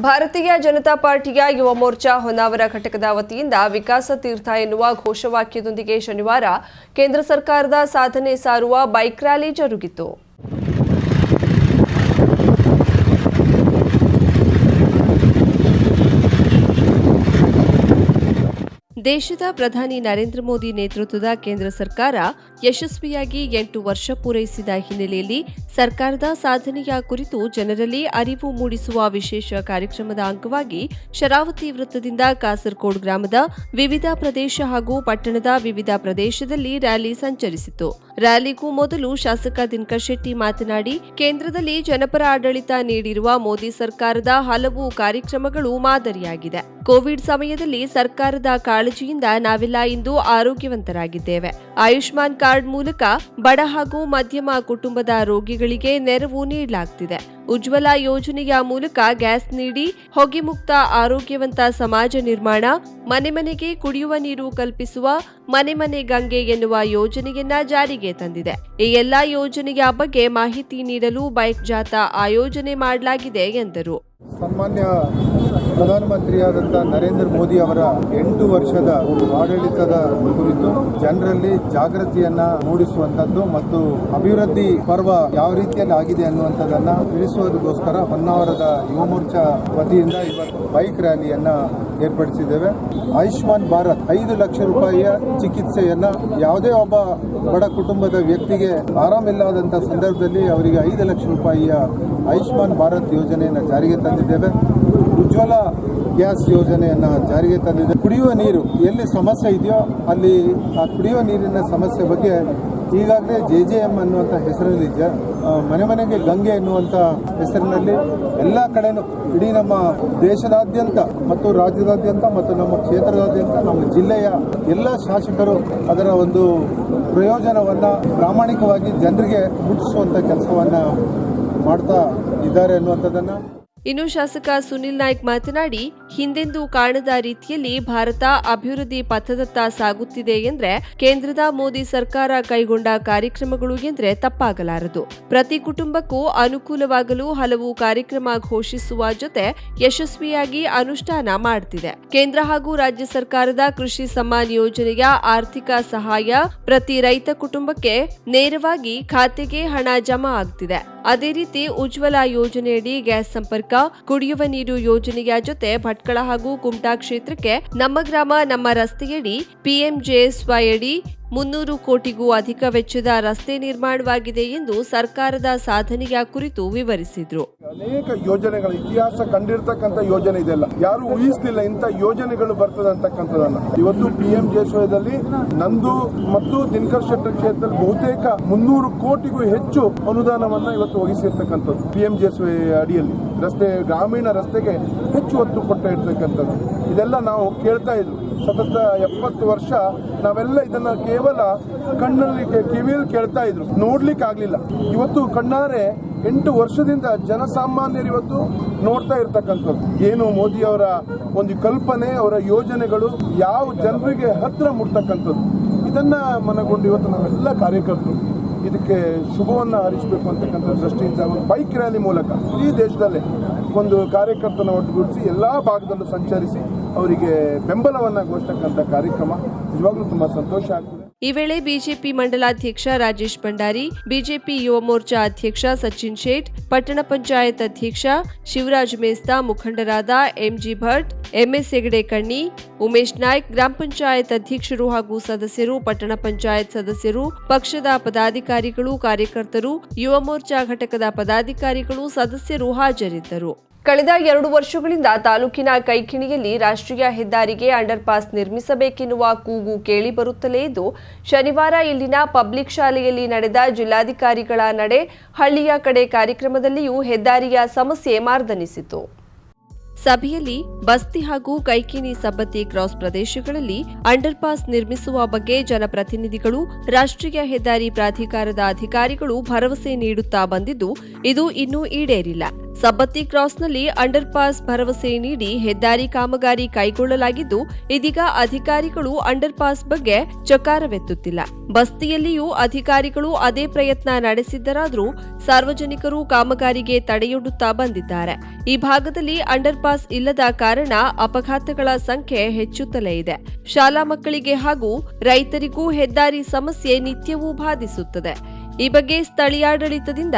ಭಾರತೀಯ ಜನತಾ ಪಾರ್ಟಿಯ ಯುವ ಮೋರ್ಚಾ ಹೊನ್ನಾವರ ಘಟಕದ ವತಿಯಿಂದ ವಿಕಾಸ ತೀರ್ಥ ಎನ್ನುವ ಘೋಷವಾಕ್ಯದೊಂದಿಗೆ ಶನಿವಾರ ಕೇಂದ್ರ ಸರ್ಕಾರದ ಸಾಧನೆ ಸಾರುವ ಬೈಕ್ ರ್ಯಾಲಿ ಜರುಗಿತು. ದೇಶದ ಪ್ರಧಾನಿ ನರೇಂದ್ರ ಮೋದಿ ನೇತೃತ್ವದ ಕೇಂದ್ರ ಸರ್ಕಾರ ಯಶಸ್ವಿಯಾಗಿ ಎಂಟು ವರ್ಷ ಪೂರೈಸಿದ ಹಿನ್ನೆಲೆಯಲ್ಲಿ ಸರ್ಕಾರದ ಸಾಧನೆಯ ಕುರಿತು ಜನರಲ್ಲಿ ಅರಿವು ಮೂಡಿಸುವ ವಿಶೇಷ ಕಾರ್ಯಕ್ರಮದ ಅಂಗವಾಗಿ ಶರಾವತಿ ವೃತ್ತದಿಂದ ಕಾಸರಕೋಡ್ ಗ್ರಾಮದ ವಿವಿಧ ಪ್ರದೇಶ ಹಾಗೂ ಪಟ್ಟಣದ ವಿವಿಧ ಪ್ರದೇಶದಲ್ಲಿ ರ್ಯಾಲಿ ಸಂಚರಿಸಿತು. ರ್ಯಾಲಿಗೂ ಮೊದಲು ಶಾಸಕ ದಿನಕರ್ ಶೆಟ್ಟಿ ಮಾತನಾಡಿ, ಕೇಂದ್ರದಲ್ಲಿ ಜನಪರ ಆಡಳಿತ ನೀಡಿರುವ ಮೋದಿ ಸರ್ಕಾರದ ಹಲವು ಕಾರ್ಯಕ್ರಮಗಳು ಮಾದರಿಯಾಗಿದೆ. ಕೋವಿಡ್ ಸಮಯದಲ್ಲಿ ಸರ್ಕಾರದ ಕಾಳಜಿಯಿಂದ ನಾವೆಲ್ಲ ಇಂದು ಆರೋಗ್ಯವಂತರಾಗಿದ್ದೇವೆ. ಆಯುಷ್ಮಾನ್ ಕಾರ್ಡ್ ಮೂಲಕ ಬಡ ಹಾಗೂ ಮಧ್ಯಮ ಕುಟುಂಬದ ರೋಗಿಗಳಿಗೆ ನೆರವು ನೀಡಲಾಗ್ತಿದೆ. ಉಜ್ವಲ ಯೋಜನೆಯ ಮೂಲಕ ಗ್ಯಾಸ್ ನೀಡಿ ಹೊಗೆ ಮುಕ್ತ ಆರೋಗ್ಯವಂತ ಸಮಾಜ ನಿರ್ಮಾಣ, ಮನೆ ಮನೆಗೆ ಕುಡಿಯುವ ನೀರು ಕಲ್ಪಿಸುವ, ಮನೆ ಮನೆ ಗಂಗೆ ಎನ್ನುವ ಯೋಜನೆಯನ್ನ ಜಾರಿಗೆ ತಂದಿದೆ. ಈ ಎಲ್ಲಾ ಯೋಜನೆಯ ಬಗ್ಗೆ ಮಾಹಿತಿ ನೀಡಲು ಬೈಕ್ ಜಾಥಾ ಆಯೋಜನೆ ಮಾಡಲಾಗಿದೆ ಎಂದರು. ಸನ್ಮಾನ್ಯ ಪ್ರಧಾನಮಂತ್ರಿಯಾದಂಥ ನರೇಂದ್ರ ಮೋದಿ ಅವರ ಎಂಟು ವರ್ಷದ ಆಡಳಿತದ ಕುರಿತು ಜನರಲ್ಲಿ ಜಾಗೃತಿಯನ್ನ ಮೂಡಿಸುವಂತದ್ದು ಮತ್ತು ಅಭಿವೃದ್ಧಿ ಪರ್ವ ಯಾವ ರೀತಿಯಲ್ಲಿ ಆಗಿದೆ ಅನ್ನುವಂಥದ್ದನ್ನ ತಿಳಿಸುವುದಕ್ಕೋಸ್ಕರ ಹೊನ್ನಾವರದ ಯುವ ಮೋರ್ಚಾ ವತಿಯಿಂದ ಇವತ್ತು ಬೈಕ್ ರ್ಯಾಲಿಯನ್ನ ಏರ್ಪಡಿಸಿದ್ದೇವೆ. ಆಯುಷ್ಮಾನ್ ಭಾರತ್ ಐದು ಲಕ್ಷ ರೂಪಾಯಿಯ ಚಿಕಿತ್ಸೆಯನ್ನ ಯಾವುದೇ ಒಬ್ಬ ಬಡ ಕುಟುಂಬದ ವ್ಯಕ್ತಿಗೆ ಆರಾಮಿಲ್ಲದಂತ ಸಂದರ್ಭದಲ್ಲಿ ಅವರಿಗೆ ಐದು ಲಕ್ಷ ರೂಪಾಯಿಯ ಆಯುಷ್ಮಾನ್ ಭಾರತ್ ಯೋಜನೆಯನ್ನು ಜಾರಿಗೆ ತಂದಿದ್ದೇವೆ ಉಜ್ವಲ ಗ್ಯಾಸ್ ಯೋಜನೆಯನ್ನು ಜಾರಿಗೆ ತಂದಿದೆ. ಕುಡಿಯುವ ನೀರು ಎಲ್ಲಿ ಸಮಸ್ಯೆ ಇದೆಯೋ ಅಲ್ಲಿ ಆ ಕುಡಿಯುವ ನೀರಿನ ಸಮಸ್ಯೆ ಬಗ್ಗೆ ಈಗಾಗಲೇ ಜೆ ಜೆ ಎಂ ಅನ್ನುವಂಥ ಹೆಸರಲ್ಲಿ ಮನೆ ಮನೆಗೆ ಗಂಗೆ ಎನ್ನುವಂಥ ಹೆಸರಿನಲ್ಲಿ ಎಲ್ಲ ಕಡೆಯೂ ಇಡೀ ನಮ್ಮ ದೇಶದಾದ್ಯಂತ ಮತ್ತು ರಾಜ್ಯದಾದ್ಯಂತ ಮತ್ತು ನಮ್ಮ ಕ್ಷೇತ್ರದಾದ್ಯಂತ, ನಮ್ಮ ಜಿಲ್ಲೆಯ ಎಲ್ಲ ಶಾಸಕರು ಅದರ ಒಂದು ಪ್ರಯೋಜನವನ್ನು ಪ್ರಾಮಾಣಿಕವಾಗಿ ಜನರಿಗೆ ಮುಟ್ಟಿಸುವಂಥ ಕೆಲಸವನ್ನು ಮಾಡ್ತಾ ಇದ್ದಾರೆ ಅನ್ನುವಂಥದ್ದನ್ನ ಇನ್ನು ಶಾಸಕ ಸುನಿಲ್ ನಾಯ್ಕ್ ಮಾತನಾಡಿ, ಹಿಂದೆಂದೂ ಕಾಣದ ರೀತಿಯಲ್ಲಿ ಭಾರತ ಅಭಿವೃದ್ಧಿ ಪಥದತ್ತ ಸಾಗುತ್ತಿದೆ ಎಂದ್ರೆ ಕೇಂದ್ರದ ಮೋದಿ ಸರ್ಕಾರ ಕೈಗೊಂಡ ಕಾರ್ಯಕ್ರಮಗಳು ಎಂದ್ರೆ ತಪ್ಪಾಗಲಾರದು. ಪ್ರತಿ ಕುಟುಂಬಕ್ಕೂ ಅನುಕೂಲವಾಗಲು ಹಲವು ಕಾರ್ಯಕ್ರಮ ಘೋಷಿಸುವ ಜೊತೆ ಯಶಸ್ವಿಯಾಗಿ ಅನುಷ್ಠಾನ ಮಾಡುತ್ತಿದೆ ಕೇಂದ್ರ ಹಾಗೂ ರಾಜ್ಯ ಸರ್ಕಾರದ ಕೃಷಿ ಸಮ್ಮಾನ್ ಯೋಜನೆಯ ಆರ್ಥಿಕ ಸಹಾಯ ಪ್ರತಿ ರೈತ ಕುಟುಂಬಕ್ಕೆ ನೇರವಾಗಿ ಖಾತೆಗೆ ಹಣ ಜಮಾ ಆಗ್ತಿದೆ. ಅದೇ ರೀತಿ ಉಜ್ವಲ ಯೋಜನೆಯಡಿ ಗ್ಯಾಸ್ ಸಂಪರ್ಕ, ಕುಡಿಯುವ ನೀರು ಯೋಜನೆಯ ಜೊತೆ ಭಟ್ಕಳ ಹಾಗೂ ಕುಮಟಾ ಕ್ಷೇತ್ರಕ್ಕೆ ನಮ್ಮ ಗ್ರಾಮ, ನಮ್ಮ ರಸ್ತೆಯಡಿ ಪಿಎಂಜೆಎಸ್ವೈ ಅಡಿ ಮುನ್ನೂರು ಕೋಟಿಗೂ ಅಧಿಕ ವೆಚ್ಚದ ರಸ್ತೆ ನಿರ್ಮಾಣವಾಗಿದೆ ಎಂದು ಸರ್ಕಾರದ ಸಾಧನೆಯ ಕುರಿತು ವಿವರಿಸಿದ್ರು. ಅನೇಕ ಯೋಜನೆಗಳ, ಇತಿಹಾಸ ಕಂಡಿರ್ತಕ್ಕಂಥ ಯೋಜನೆ ಇದೆಲ್ಲ. ಯಾರು ಊಹಿಸಲಿಲ್ಲ ಇಂಥ ಯೋಜನೆಗಳು ಬರ್ತದೆ ಅಂತಕ್ಕಂಥದ್ದನ್ನ. ಇವತ್ತು ಪಿ ಎಂ ಜೇಸ್ವಯದಲ್ಲಿ ನಂದು ಮತ್ತು ದಿನಕರ್ ಶೆಟ್ಟರ್ ಕ್ಷೇತ್ರದಲ್ಲಿ ಬಹುತೇಕ ಮುನ್ನೂರು ಕೋಟಿಗೂ ಹೆಚ್ಚು ಅನುದಾನವನ್ನ ಇವತ್ತು ವಹಿಸಿರ್ತಕ್ಕಂಥದ್ದು ಪಿ ಎಂ ಜೇಸ್ವಯ ಅಡಿಯಲ್ಲಿ ರಸ್ತೆ, ಗ್ರಾಮೀಣ ರಸ್ತೆಗೆ ಹೆಚ್ಚು ಒತ್ತು ಕೊಟ್ಟ ಇರ್ತಕ್ಕಂಥದ್ದು. ಇದೆಲ್ಲ ನಾವು ಕೇಳ್ತಾ ಇದ್ವಿ. ಸತತ ಎಪ್ಪತ್ತು ವರ್ಷ ನಾವೆಲ್ಲ ಇದನ್ನ ಕೇವಲ ಕಣ್ಣಲ್ಲಿ ಕಿವಿಯಲ್ಲಿ ಕೇಳ್ತಾ ಇದ್ರು. ನೋಡ್ಲಿಕ್ಕೆ ಆಗ್ಲಿಲ್ಲ. ಇವತ್ತು ಕಣ್ಣಾರೆ ಎಂಟು ವರ್ಷದಿಂದ ಜನಸಾಮಾನ್ಯರು ಇವತ್ತು ನೋಡ್ತಾ ಇರ್ತಕ್ಕಂಥದ್ದು. ಏನು ಮೋದಿ ಅವರ ಒಂದು ಕಲ್ಪನೆ, ಅವರ ಯೋಜನೆಗಳು ಯಾವ ಜನರಿಗೆ ಹತ್ರ ಮುಟ್ತಕ್ಕಂಥದ್ದು. ಇದನ್ನ ಮನಗೊಂಡು ಇವತ್ತು ನಾವೆಲ್ಲ ಕಾರ್ಯಕರ್ತರು ಇದಕ್ಕೆ ಶುಭವನ್ನು ಹರಿಸಬೇಕು ಅಂತಕ್ಕಂಥ ದೃಷ್ಟಿಯಿಂದ ಒಂದು ಬೈಕ್ ರ್ಯಾಲಿ ಮೂಲಕ ಈ ದೇಶದಲ್ಲೇ ಒಂದು ಕಾರ್ಯಕರ್ತನ ಒಟ್ಟುಗೂಡಿಸಿ ಎಲ್ಲಾ ಭಾಗದಲ್ಲೂ ಸಂಚರಿಸಿ ಅವರಿಗೆ ಬೆಂಬಲವನ್ನ ಘೋಷಿಸ್ತಕ್ಕಂಥ ಕಾರ್ಯಕ್ರಮ. ನಿಜವಾಗ್ಲೂ ತುಂಬಾ ಸಂತೋಷ ಆಗ್ತದೆ. ಈ ವೇಳೆ ಬಿಜೆಪಿ ಮಂಡಲಾಧ್ಯಕ್ಷ ರಾಜೇಶ್ ಭಂಡಾರಿ, ಬಿಜೆಪಿ ಯುವ ಮೋರ್ಚಾ ಅಧ್ಯಕ್ಷ ಸಚಿನ್ ಶೇಟ್, ಪಟ್ಟಣ ಪಂಚಾಯತ್ ಅಧ್ಯಕ್ಷ ಶಿವರಾಜ್ ಮೇಸ್ತಾ ಮುಖಂಡರಾದ ಎಂಜಿ ಭಟ್, ಎಂಎಸ್ ಹೆಗಡೆ ಕಣ್ಣಿ ಉಮೇಶ್ ನಾಯ್ಕ್, ಗ್ರಾಮ ಪಂಚಾಯತ್ ಅಧ್ಯಕ್ಷರು ಹಾಗೂ ಸದಸ್ಯರು, ಪಟ್ಟಣ ಪಂಚಾಯತ್ ಸದಸ್ಯರು, ಪಕ್ಷದ ಪದಾಧಿಕಾರಿಗಳು, ಕಾರ್ಯಕರ್ತರು, ಯುವ ಮೋರ್ಚಾ ಘಟಕದ ಪದಾಧಿಕಾರಿಗಳು, ಸದಸ್ಯರು ಹಾಜರಿದ್ದರು. ಕಳೆದ ಎರಡು ವರ್ಷಗಳಿಂದ ತಾಲೂಕಿನ ಕೈಕಿಣಿಯಲ್ಲಿ ರಾಷ್ಟ್ರೀಯ ಹೆದ್ದಾರಿಗೆ ಅಂಡರ್ಪಾಸ್ ನಿರ್ಮಿಸಬೇಕೆನ್ನುವ ಕೂಗು ಕೇಳಿಬರುತ್ತಲೇ ಇದ್ದು, ಶನಿವಾರ ಇಲ್ಲಿನ ಪಬ್ಲಿಕ್ ಶಾಲೆಯಲ್ಲಿ ನಡೆದ ಜಿಲ್ಲಾಧಿಕಾರಿಗಳ ನಡೆ ಹಳ್ಳಿಯ ಕಡೆ ಕಾರ್ಯಕ್ರಮದಲ್ಲಿಯೂ ಹೆದ್ದಾರಿಯ ಸಮಸ್ಯೆ ಮಾರ್ದನಿಸಿತು. ಸಭೆಯಲ್ಲಿ ಬಸ್ತಿ ಹಾಗೂ ಕೈಕಿಣಿ ಸಬ್ಬತಿ ಕ್ರಾಸ್ ಪ್ರದೇಶಗಳಲ್ಲಿ ಅಂಡರ್ಪಾಸ್ ನಿರ್ಮಿಸುವ ಬಗ್ಗೆ ಜನಪ್ರತಿನಿಧಿಗಳು, ರಾಷ್ಟ್ರೀಯ ಹೆದ್ದಾರಿ ಪ್ರಾಧಿಕಾರದ ಅಧಿಕಾರಿಗಳು ಭರವಸೆ ನೀಡುತ್ತಾ ಬಂದಿದ್ದು, ಇದು ಇನ್ನೂ ಈಡೇರಿಲ್ಲ. ಸಬ್ಬತ್ತಿ ಕ್ರಾಸ್ನಲ್ಲಿ ಅಂಡರ್ ಪಾಸ್ ಭರವಸೆ ನೀಡಿ ಹೆದ್ದಾರಿ ಕಾಮಗಾರಿ ಕೈಗೊಳ್ಳಲಾಗಿದ್ದು, ಇದೀಗ ಅಧಿಕಾರಿಗಳು ಅಂಡರ್ ಪಾಸ್ ಬಗ್ಗೆ ಚಕಾರವೆತ್ತುತ್ತಿಲ್ಲ. ಬಸ್ತಿಯಲ್ಲಿಯೂ ಅಧಿಕಾರಿಗಳು ಅದೇ ಪ್ರಯತ್ನ ನಡೆಸಿದ್ದರಾದರೂ ಸಾರ್ವಜನಿಕರು ಕಾಮಗಾರಿಗೆ ತಡೆಯೊಡ್ಡುತ್ತಾ ಬಂದಿದ್ದಾರೆ. ಈ ಭಾಗದಲ್ಲಿ ಅಂಡರ್ ಪಾಸ್ ಇಲ್ಲದ ಕಾರಣ ಅಪಘಾತಗಳ ಸಂಖ್ಯೆ ಹೆಚ್ಚುತ್ತಲೇ ಇದೆ. ಶಾಲಾ ಮಕ್ಕಳಿಗೆ ಹಾಗೂ ರೈತರಿಗೂ ಹೆದ್ದಾರಿ ಸಮಸ್ಯೆ ನಿತ್ಯವೂ ಬಾಧಿಸುತ್ತದೆ. ಈ ಬಗ್ಗೆ ಸ್ಥಳೀಯಾಡಳಿತದಿಂದ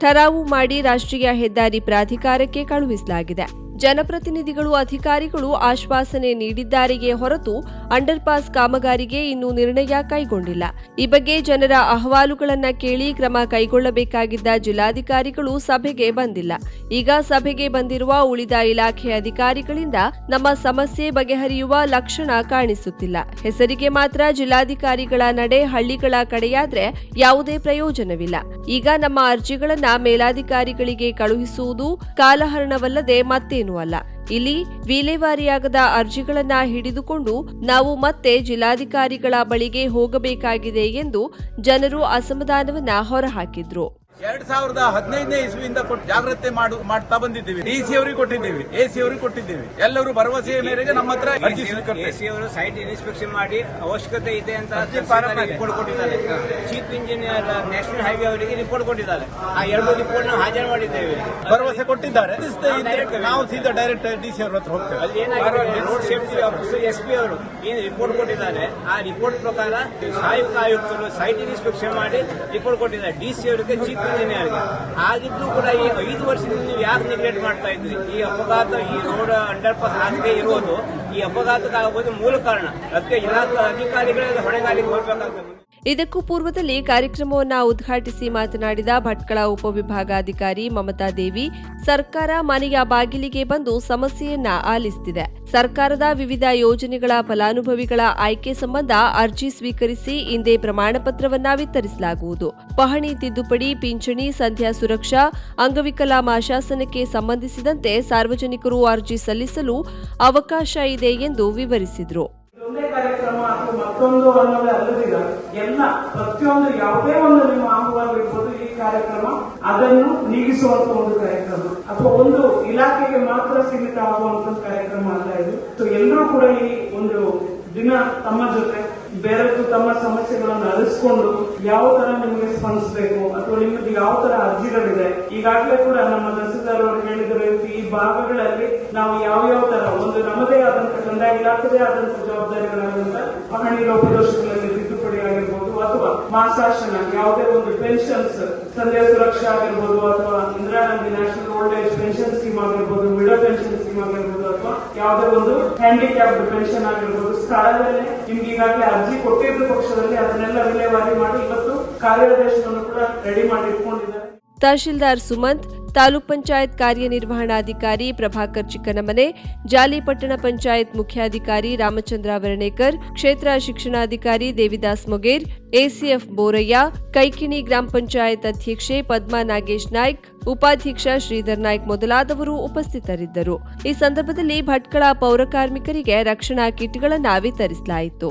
ಠರಾವು ಮಾಡಿ ರಾಷ್ಟ್ರೀಯ ಹೆದ್ದಾರಿ ಪ್ರಾಧಿಕಾರಕ್ಕೆ ಕಳುಹಿಸಲಾಗಿದೆ. ಜನಪ್ರತಿನಿಧಿಗಳು, ಅಧಿಕಾರಿಗಳು ಆಶ್ವಾಸನೆ ನೀಡಿದ್ದಾರೆಯೇ ಹೊರತು ಅಂಡರ್ಪಾಸ್ ಕಾಮಗಾರಿಗೆ ಇನ್ನೂ ನಿರ್ಣಯ ಕೈಗೊಂಡಿಲ್ಲ. ಈ ಬಗ್ಗೆ ಜನರ ಅಹವಾಲುಗಳನ್ನು ಕೇಳಿ ಕ್ರಮ ಕೈಗೊಳ್ಳಬೇಕಾಗಿದ್ದ ಜಿಲ್ಲಾಧಿಕಾರಿಗಳು ಸಭೆಗೆ ಬಂದಿಲ್ಲ. ಈಗ ಸಭೆಗೆ ಬಂದಿರುವ ಉಳಿದ ಇಲಾಖೆ ಅಧಿಕಾರಿಗಳಿಂದ ನಮ್ಮ ಸಮಸ್ಯೆ ಬಗೆಹರಿಯುವ ಲಕ್ಷಣ ಕಾಣಿಸುತ್ತಿಲ್ಲ. ಹೆಸರಿಗೆ ಮಾತ್ರ ಜಿಲ್ಲಾಧಿಕಾರಿಗಳ ನಡೆ ಹಳ್ಳಿಗಳ ಕಡೆಯಾದ್ರೆ ಯಾವುದೇ ಪ್ರಯೋಜನವಿಲ್ಲ. ಈಗ ನಮ್ಮ ಅರ್ಜಿಗಳನ್ನ ಮೇಲಾಧಿಕಾರಿಗಳಿಗೆ ಕಳುಹಿಸುವುದು ಕಾಲಹರಣವಲ್ಲದೆ ಮತ್ತೇನೂ ಅಲ್ಲ ಇಲ್ಲಿ ವಿಲೇವಾರಿಯಾಗದ ಅರ್ಜಿಗಳನ್ನ ಹಿಡಿದುಕೊಂಡು ನಾವು ಮತ್ತೆ ಜಿಲ್ಲಾಧಿಕಾರಿಗಳ ಬಳಿಗೆ ಹೋಗಬೇಕಾಗಿದೆ ಎಂದು ಜನರು ಅಸಮಾಧಾನವನ್ನ ಹೊರಹಾಕಿದ್ರು. ಎರಡ್ ಸಾವಿರದ ಹದಿನೈದನೇ ಇಸ್ವಿಯಿಂದ ಕೊಟ್ಟು ಜಾಗ್ರತೆ ಮಾಡು ಮಾಡ್ತಾ ಬಂದಿದ್ದೀವಿ. ಡಿ ಸಿ ಅವರಿಗೆ ಕೊಟ್ಟಿದ್ದೀವಿ. ಎ ಸಿ ಅವರಿಗೆ ಕೊಟ್ಟಿದ್ದೀವಿ. ಎಲ್ಲರೂ ಭರವಸೆಯ ಮೇರೆಗೆ ನಮ್ಮ ಹತ್ರ ಅರ್ಜಿ. ಎಸಿ ಅವರು ಸೈಟ್ ಇನ್ಸ್ಪೆಕ್ಷನ್ ಮಾಡಿ ಅವಶ್ಯಕತೆ ಇದೆ ಅಂತ. ರಿಪೋರ್ಟ್ ಕೊಟ್ಟಿದ್ದಾರೆ. ಚೀಫ್ ಇಂಜಿನಿಯರ್ ನ್ಯಾಷನಲ್ ಹೈವೇ ಅವರಿಗೆ ರಿಪೋರ್ಟ್ ಕೊಟ್ಟಿದ್ದಾರೆ. ಆ ಎರಡು ರಿಪೋರ್ಟ್ ನಾವು ಹಾಜರು ಮಾಡಿದ್ದೇವೆ. ಭರವಸೆ ಕೊಟ್ಟಿದ್ದಾರೆ. ನಾವು ಸೀದಾ ಡೈರೆಕ್ಟ್ ಡಿ ಸಿ ಅವ್ರ ಹತ್ರ ಹೋಗ್ತೇವೆ. ಅಲ್ಲಿ ಏನಾಗಿದೆ? Road safety officer S P ಅವರು ಏನು ರಿಪೋರ್ಟ್ ಕೊಟ್ಟಿದ್ದಾರೆ? ಆ ರಿಪೋರ್ಟ್ ಪ್ರಕಾರ ಸಹಾಯಕ ಆಯುಕ್ತರು ಸೈಟ್ ಇನ್ಸ್ಪೆಕ್ಷನ್ ಮಾಡಿ ರಿಪೋರ್ಟ್ ಕೊಟ್ಟಿದ್ದಾರೆ. ಡಿ ಸಿ ಅವರಿಗೆ ಚೀಫ್ ಇಂಜಿನಿಯರ್ಗೆ ಆಗಿದ್ದು ಕೂಡ ಈ ಐದು ವರ್ಷದಿಂದ ನೀವು ಯಾಕೆ ನೆಗ್ಲೆಕ್ಟ್ ಮಾಡ್ತಾ ಇದ್ರಿ? ಈ ಅಪಘಾತ ಈ ರೋಡ್ ಅಂಡರ್ ಪಾಸ್ ಆಗದೆ ಇರೋದು ಈ ಅಪಘಾತಕ್ಕಾಗಬಹುದು ಆಗೋದು ಮೂಲ ಕಾರಣ. ಅದಕ್ಕೆ ಇಲಾಖಾ ಅಧಿಕಾರಿಗಳಿಗೆ ಹೊಣೆಗಾರಿಕೆ ಹೋಗ್ಬೇಕಾಗ್ತದೆ ಇದಕ್ಕೂ ಪೂರ್ವದಲ್ಲಿ ಕಾರ್ಯಕ್ರಮವನ್ನು ಉದ್ಘಾಟಿಸಿ ಮಾತನಾಡಿದ ಭಟ್ಕಳ ಉಪವಿಭಾಗಾಧಿಕಾರಿ ಮಮತಾ ದೇವಿ, ಸರ್ಕಾರ ಮನೆಯ ಬಾಗಿಲಿಗೆ ಬಂದು ಸಮಸ್ಯೆಯನ್ನ ಆಲಿಸುತ್ತಿದೆ ಸರ್ಕಾರದ ವಿವಿಧ ಯೋಜನೆಗಳ ಫಲಾನುಭವಿಗಳ ಆಯ್ಕೆ ಸಂಬಂಧ ಅರ್ಜಿ ಸ್ವೀಕರಿಸಿ ಇಂದೇ ಪ್ರಮಾಣ ಪತ್ರವನ್ನ ವಿತರಿಸಲಾಗುವುದು. ಪಹಣಿ ತಿದ್ದುಪಡಿ, ಪಿಂಚಣಿ, ಸಂಧ್ಯಾ ಸುರಕ್ಷಾ ಅಂಗವಿಕಲ ಮಾಶಾಸನಕ್ಕೆ ಸಂಬಂಧಿಸಿದಂತೆ ಸಾರ್ವಜನಿಕರು ಅರ್ಜಿ ಸಲ್ಲಿಸಲು ಅವಕಾಶ ಇದೆ ಎಂದು ವಿವರಿಸಿದರು. ಮತ್ತೊಂದು ಅನ್ನೋದೇ ಅಲ್ಲದಿಲ್ಲ ಎಲ್ಲ ಪ್ರತಿಯೊಂದು ಯಾವುದೇ ಒಂದು ನಿಮ್ಮ ಅಂಗವಾಗಿರ್ಬೋದು ಈ ಕಾರ್ಯಕ್ರಮ, ಅದನ್ನು ನೀಗಿಸುವಂತ ಒಂದು ಕಾರ್ಯಕ್ರಮ. ಅಥವಾ ಒಂದು ಇಲಾಖೆಗೆ ಮಾತ್ರ ಸೀಮಿತ ಆಗುವಂತ ಕಾರ್ಯಕ್ರಮ ಅಲ್ಲ ಇದು. ಎಲ್ಲರೂ ಕೂಡ ಈ ಒಂದು ದಿನ ತಮ್ಮ ಜೊತೆ ಬೇರೆದ್ದು ತಮ್ಮ ಸಮಸ್ಯೆಗಳನ್ನು ಅರಿಸ್ಕೊಂಡು ಯಾವ ತರ ನಿಮಗೆ ಸ್ಪಂದಿಸಬೇಕು ಅಥವಾ ನಿಮಗೆ ಯಾವ ತರ ಅರ್ಜಿಗಳಿದೆ, ಈಗಾಗಲೇ ಕೂಡ ನಮ್ಮ ತಹಸೀಲ್ದಾರ್ ಅವರು ಈ ಭಾಗಗಳಲ್ಲಿ ನಾವು ಯಾವ ಯಾವ ತರ, ಒಂದು ನಮ್ಮದೇ ಆದಂತಹ ಕಂದಾಯ ಇಲಾಖೆದೇ ಆದಂತಹ ಜವಾಬ್ದಾರಿಗಳಾದಂತಹ ಪಹಣಿ ಲೋಪದೋಷಗಳಲ್ಲಿ ತಿದ್ದುಪಡಿ ಆಗಿರ್ಬೋದು ಅಥವಾ ಮಾಸಾಶನ, ಯಾವುದೇ ಒಂದು ಪೆನ್ಷನ್ಸ್ ಸಂಧ್ಯಾ ಸುರಕ್ಷಾ ಆಗಿರ್ಬೋದು ಅಥವಾ Indira Gandhi national old pension scheme ಆಗಿರ್ಬೋದು, ವಿಡೋ ಪೆನ್ಷನ್ ಸ್ಕೀಮ್ ಆಗಿರ್ಬೋದು ಅಥವಾ ಯಾವುದೇ ಒಂದು ಹ್ಯಾಂಡಿಕ್ಯಾಪ್ಡ್ ಪೆನ್ಷನ್ ಆಗಿರ್ಬೋದು, ಸ್ಥಳದಲ್ಲೇ ನಿಮ್ಗೆ ಈಗಾಗಲೇ ಅರ್ಜಿ ಕೊಟ್ಟಿದ್ದ ಪಕ್ಷದಲ್ಲಿ ಅದನ್ನೆಲ್ಲ ವಿಲೇವಾರಿ ಮಾಡಿ ಇವತ್ತು ಕಾರ್ಯಾದೇಶವನ್ನು ಕೂಡ ರೆಡಿ ಮಾಡಿ ಇಟ್ಕೊಂಡಿದ್ದಾರೆ. ತಹಶೀಲ್ದಾರ್ ಸುಮಂತ್ ತಾಲೂಕ್ ಪಂಚಾಯತ್ ಕಾರ್ಯನಿರ್ವಹಣಾಧಿಕಾರಿ ಪ್ರಭಾಕರ್ ಚಿಕ್ಕನಮನೆ ಜಾಲಿಪಟ್ಟಣ ಪಂಚಾಯತ್ ಮುಖ್ಯಾಧಿಕಾರಿ ರಾಮಚಂದ್ರ ವರ್ಣೇಕರ್ ಕ್ಷೇತ್ರ ಶಿಕ್ಷಣಾಧಿಕಾರಿ ದೇವಿದಾಸ್ ಮೊಗೇರ್, ಎಸಿಎಫ್ ಬೋರಯ್ಯ ಕೈಕಿಣಿ ಗ್ರಾಮ ಪಂಚಾಯತ್ ಅಧ್ಯಕ್ಷೆ ಪದ್ಮಾ ನಾಗೇಶ್ ನಾಯ್ಕ್, ಉಪಾಧ್ಯಕ್ಷ ಶ್ರೀಧರ್ ನಾಯ್ಕ್ ಮೊದಲಾದವರು ಉಪಸ್ಥಿತರಿದ್ದರು. ಈ ಸಂದರ್ಭದಲ್ಲಿ ಭಟ್ಕಳ ಪೌರ ಕಾರ್ಮಿಕರಿಗೆ ರಕ್ಷಣಾ ಕಿಟ್ಗಳನ್ನು ವಿತರಿಸಲಾಯಿತು.